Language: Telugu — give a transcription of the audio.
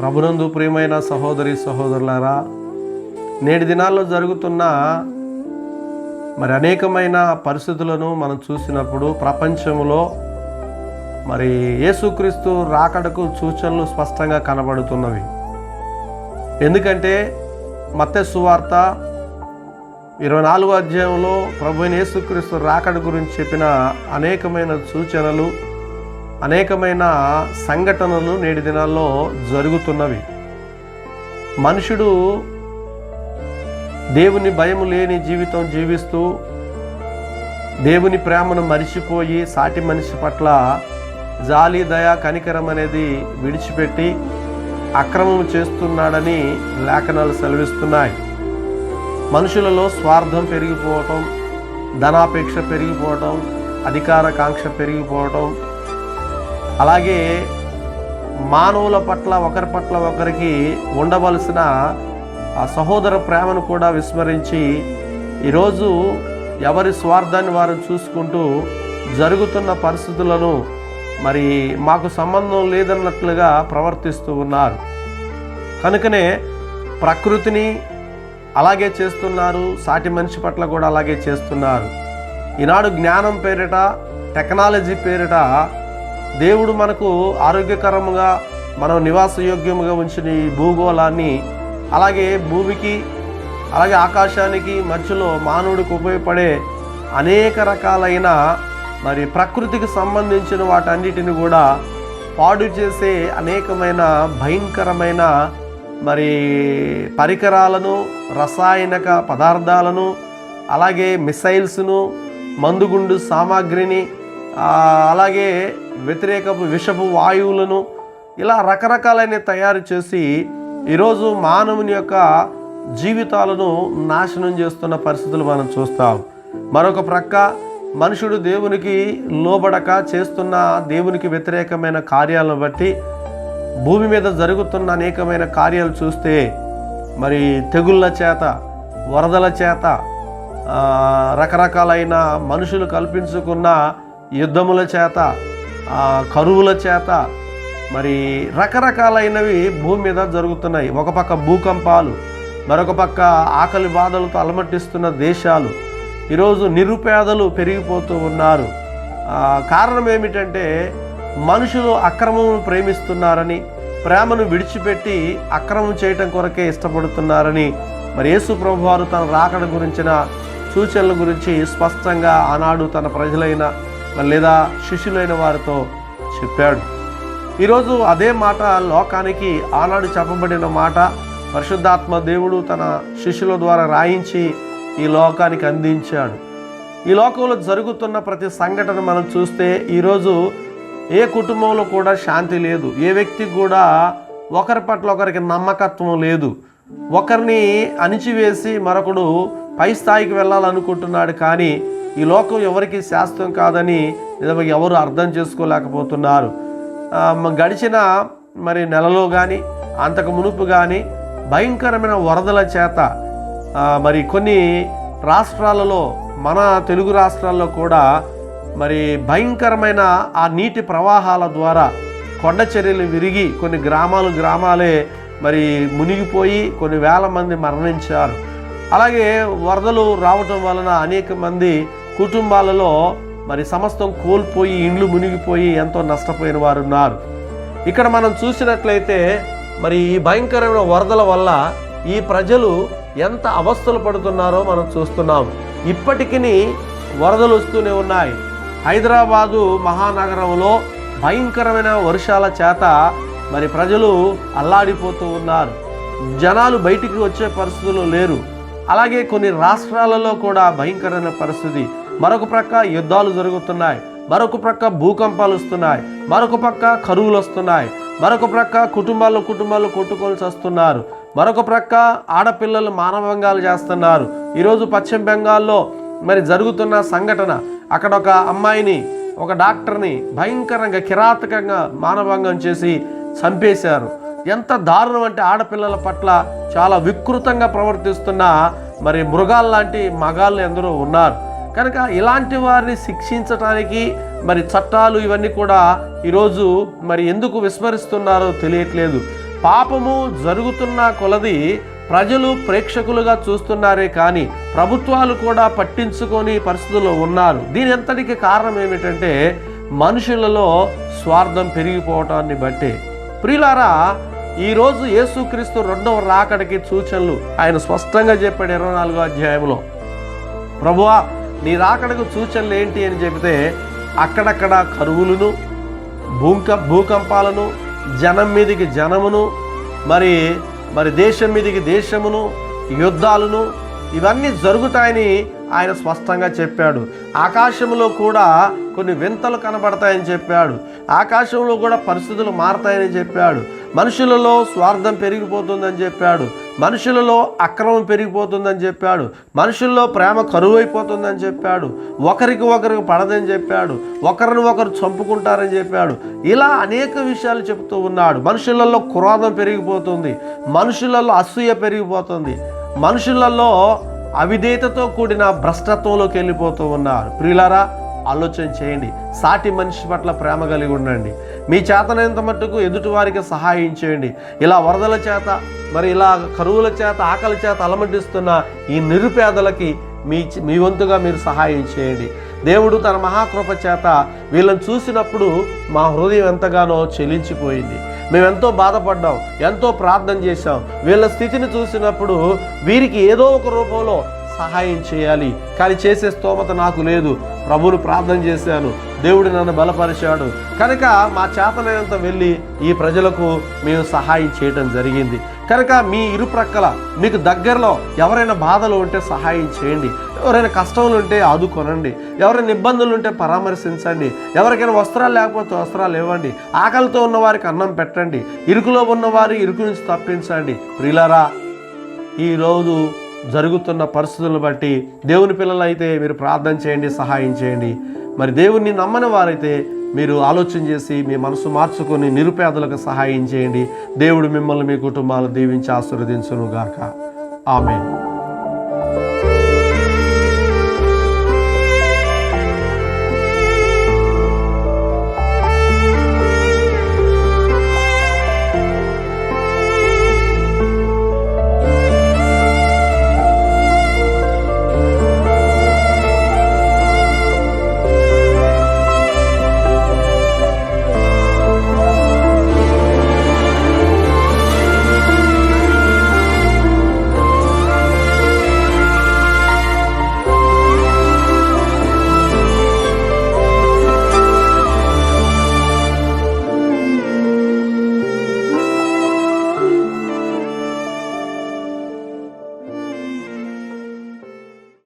ప్రభునందు ప్రియమైన సహోదరి సహోదరులారా నేటి దినాల్లో జరుగుతున్న మరి అనేకమైన పరిస్థితులను మనం చూసినప్పుడు ప్రపంచంలో మరి యేసుక్రీస్తు రాకడకు సూచనలు స్పష్టంగా కనబడుతున్నవి. ఎందుకంటే మత్య సువార్త ఇరవై నాలుగో అధ్యాయంలో ప్రభు యేసుక్రీస్తు రాకడ గురించి చెప్పిన అనేకమైన సూచనలు అనేకమైన సంఘటనలు నేటి దినాల్లో జరుగుతున్నవి. మనుషుడు దేవుని భయం లేని జీవితం జీవిస్తూ దేవుని ప్రేమను మరిచిపోయి సాటి మనిషి పట్ల జాలి దయ కనికరం అనేది విడిచిపెట్టి అక్రమం చేస్తున్నాడని లేఖనాలు సెలవిస్తున్నాయి. మనుషులలో స్వార్థం పెరిగిపోవటం ధనాపేక్ష పెరిగిపోవటం అధికారకాంక్ష పెరిగిపోవటం అలాగే మానవుల పట్ల ఒకరి పట్ల ఒకరికి ఉండవలసిన ఆ సహోదర ప్రేమను కూడా విస్మరించి ఈరోజు ఎవరి స్వార్థాన్ని వారు చూసుకుంటూ జరుగుతున్న పరిస్థితులను మరి మాకు సంబంధం లేదన్నట్లుగా ప్రవర్తిస్తూ ఉన్నారు. కనుకనే ప్రకృతిని అలాగే చేస్తున్నారు సాటి మనిషి పట్ల కూడా అలాగే చేస్తున్నారు. ఈనాడు జ్ఞానం పేరిట టెక్నాలజీ పేరిట దేవుడు మనకు ఆరోగ్యకరంగా మనం నివాసయోగ్యముగా ఉంచిన ఈ భూగోళాన్ని అలాగే భూమికి అలాగే ఆకాశానికి మధ్యలో మానవుడికి ఉపయోగపడే అనేక రకాలైన మరి ప్రకృతికి సంబంధించిన వాటన్నిటిని కూడా పాడు చేసే అనేకమైన భయంకరమైన మరి పరికరాలను రసాయనిక పదార్థాలను అలాగే మిసైల్స్ను మందుగుండు సామాగ్రిని అలాగే వ్యతిరేకపు విషపు వాయువులను ఇలా రకరకాలైన తయారు చేసి ఈరోజు మానవుని యొక్క జీవితాలను నాశనం చేస్తున్న పరిస్థితులు మనం చూస్తాం. మరొక ప్రక్క మనుషుడు దేవునికి లోబడక చేస్తున్న దేవునికి వ్యతిరేకమైన కార్యాలను బట్టి భూమి మీద జరుగుతున్న అనేకమైన కార్యాలు చూస్తే మరి తెగుళ్ళ చేత వరదల చేత రకరకాలైన మనుషులు కల్పించుకున్న యుద్ధముల చేత కరువుల చేత మరి రకరకాలైనవి భూమి మీద జరుగుతున్నాయి. ఒక పక్క భూకంపాలు మరొక పక్క ఆకలి బాధలతో అలమటిస్తున్న దేశాలు. ఈరోజు నిరుపేదలు పెరిగిపోతూ ఉన్నారు. కారణం ఏమిటంటే మనుషులు అక్రమమును ప్రేమిస్తున్నారని ప్రేమను విడిచిపెట్టి అక్రమం చేయటం కొరకే ఇష్టపడుతున్నారని మరి యేసు ప్రభువారు తన రాకడ గురించిన సూచనల గురించి స్పష్టంగా ఆనాడు తన ప్రజలైన మరి లేదా శిష్యులైన వారితో చెప్పాడు. ఈరోజు అదే మాట లోకానికి ఆనాడు చెప్పబడిన మాట పరిశుద్ధాత్మ దేవుడు తన శిష్యుల ద్వారా రాయించి ఈ లోకానికి అందించాడు. ఈ లోకంలో జరుగుతున్న ప్రతి సంఘటన మనం చూస్తే ఈరోజు ఏ కుటుంబంలో కూడా శాంతి లేదు. ఏ వ్యక్తికి కూడా ఒకరి పట్ల ఒకరికి నమ్మకత్వం లేదు. ఒకరిని అణిచివేసి మరొకడు పై స్థాయికి వెళ్ళాలనుకుంటున్నాడు కానీ ఈ లోకం ఎవరికి శాస్త్రం కాదని నిజంగా ఎవరు అర్థం చేసుకోలేకపోతున్నారు. గడిచిన మరి నెలలో కానీ అంతకు మునుపు కానీ భయంకరమైన వరదల చేత మరి కొన్ని రాష్ట్రాలలో మన తెలుగు రాష్ట్రాల్లో కూడా మరి భయంకరమైన ఆ నీటి ప్రవాహాల ద్వారా కొండ చర్యలు విరిగి కొన్ని గ్రామాలు గ్రామాలే మరి మునిగిపోయి కొన్ని వేల మంది మరణించారు. అలాగే వరదలు రావటం వలన అనేక మంది కుటుంబాలలో మరి సమస్తం కోల్పోయి ఇండ్లు మునిగిపోయి ఎంతో నష్టపోయిన వారు ఉన్నారు. ఇక్కడ మనం చూసినట్లయితే మరి ఈ భయంకరమైన వరదల వల్ల ఈ ప్రజలు ఎంత అవస్థలు పడుతున్నారో మనం చూస్తున్నాం. ఇప్పటికీ వరదలు వస్తూనే ఉన్నాయి. హైదరాబాదు మహానగరంలో భయంకరమైన వర్షాల చేత మరి ప్రజలు అల్లాడిపోతూ ఉన్నారు. జనాలు బయటికి వచ్చే పరిస్థితులు లేరు. అలాగే కొన్ని రాష్ట్రాలలో కూడా భయంకరమైన పరిస్థితి. మరొక ప్రక్క యుద్ధాలు జరుగుతున్నాయి. మరొక ప్రక్క భూకంపాలు వస్తున్నాయి. మరొక ప్రక్క కరువులు వస్తున్నాయి. మరొక ప్రక్క కుటుంబాలు కుటుంబాలు కొట్టుకొని వస్తున్నారు. మరొక ప్రక్క ఆడపిల్లలు మానవంగాలు చేస్తున్నారు. ఈరోజు పశ్చిమ బెంగాల్లో మరి జరుగుతున్న సంఘటన. అక్కడ ఒక అమ్మాయిని ఒక డాక్టర్ని భయంకరంగా కిరాతకంగా మానభంగం చేసి చంపేశారు. ఎంత దారుణం అంటే ఆడపిల్లల పట్ల చాలా వికృతంగా ప్రవర్తిస్తున్న మరి మృగాల్లాంటి మగాళ్ళు ఎందరో ఉన్నారు. కనుక ఇలాంటి వారిని శిక్షించటానికి మరి చట్టాలు ఇవన్నీ కూడా ఈరోజు మరి ఎందుకు విస్మరిస్తున్నారో తెలియట్లేదు. పాపము జరుగుతున్న కొలది ప్రజలు ప్రేక్షకులుగా చూస్తున్నారే కానీ ప్రభుత్వాలు కూడా పట్టించుకొని పరిస్థితుల్లో ఉన్నారు. దీని ఎంతటికి కారణం ఏమిటంటే మనుషులలో స్వార్థం పెరిగిపోవటాన్ని బట్టి. ప్రియులారా ఈరోజు యేసుక్రీస్తు రెండవ రాకడికి సూచనలు ఆయన స్పష్టంగా చెప్పాడు ఇరవై నాలుగో అధ్యాయంలో. ప్రభువా నీ రాకడకు సూచనలు ఏంటి అని చెబితే అక్కడక్కడ కరువులను భూక భూకంపాలను జనం మీదికి జనమును మరి మరి దేశం మీదికి దేశమును యుద్ధాలను ఇవన్నీ జరుగుతాయని ఆయన స్పష్టంగా చెప్పాడు. ఆకాశంలో కూడా కొన్ని వింతలు కనబడతాయని చెప్పాడు. ఆకాశంలో కూడా పరిస్థితులు మారతాయని చెప్పాడు. మనుషులలో స్వార్థం పెరిగిపోతుందని చెప్పాడు. మనుషులలో అక్రమం పెరిగిపోతుందని చెప్పాడు. మనుషుల్లో ప్రేమ కరువైపోతుందని చెప్పాడు. ఒకరికి ఒకరికి పడదని చెప్పాడు. ఒకరిని ఒకరు చంపుకుంటారని చెప్పాడు. ఇలా అనేక విషయాలు చెప్తూ ఉన్నాడు. మనుషులలో క్రోధం పెరిగిపోతుంది. మనుషులలో అసూయ పెరిగిపోతుంది. మనుషులలో అవిధేయతతో కూడిన భ్రష్టత్వంలోకి వెళ్ళిపోతూ ఉన్నారు. ప్రియులారా ఆలోచన చేయండి. సాటి మనిషి పట్ల ప్రేమ కలిగి ఉండండి. మీ చేతనంత మట్టుకు ఎదుటి వారికి సహాయం చేయండి. ఇలా వరదల చేత మరి ఇలా కరువుల చేత ఆకలి చేత అలమటిస్తున్న ఈ నిరుపేదలకి మీ మీ వంతుగా మీరు సహాయం చేయండి. దేవుడు తన మహాకృప చేత వీళ్ళని చూసినప్పుడు మా హృదయం ఎంతగానో చెలించిపోయింది. మేము ఎంతో బాధపడ్డాం ఎంతో ప్రార్థన చేశాం. వీళ్ళ స్థితిని చూసినప్పుడు వీరికి ఏదో ఒక రూపంలో సహాయం చేయాలి. కానీ చేసే స్తోమత నాకు లేదు. ప్రభువును ప్రార్థన చేశాను. దేవుడు నన్ను బలపరిచాడు. కనుక మా చేతనంత వెళ్ళి ఈ ప్రజలకు మేము సహాయం చేయటం జరిగింది. కనుక మీ ఇరుప్రక్కల మీకు దగ్గరలో ఎవరైనా బాధలు ఉంటే సహాయం చేయండి. ఎవరైనా కష్టంలు ఉంటే ఆదుకొనండి. ఎవరైనా ఇబ్బందులు ఉంటే పరామర్శించండి. ఎవరికైనా వస్త్రాలు లేకపోతే వస్త్రాలు ఇవ్వండి. ఆకలితో ఉన్న వారికి అన్నం పెట్టండి. ఇరుకులో ఉన్నవారి ఇరుకు నుంచి తప్పించండి. ప్రిలరా ఈరోజు జరుగుతున్న పరిస్థితులను బట్టి దేవుని పిల్లలైతే మీరు ప్రార్థన చేయండి సహాయం చేయండి. మరి దేవుణ్ణి నమ్మని వారైతే మీరు ఆలోచన చేసి మీ మనసు మార్చుకొని నిరుపేదలకు సహాయం చేయండి. దేవుడు మిమ్మల్ని మీ కుటుంబాలు దీవించి ఆశీర్వదించునుగాక. ఆమె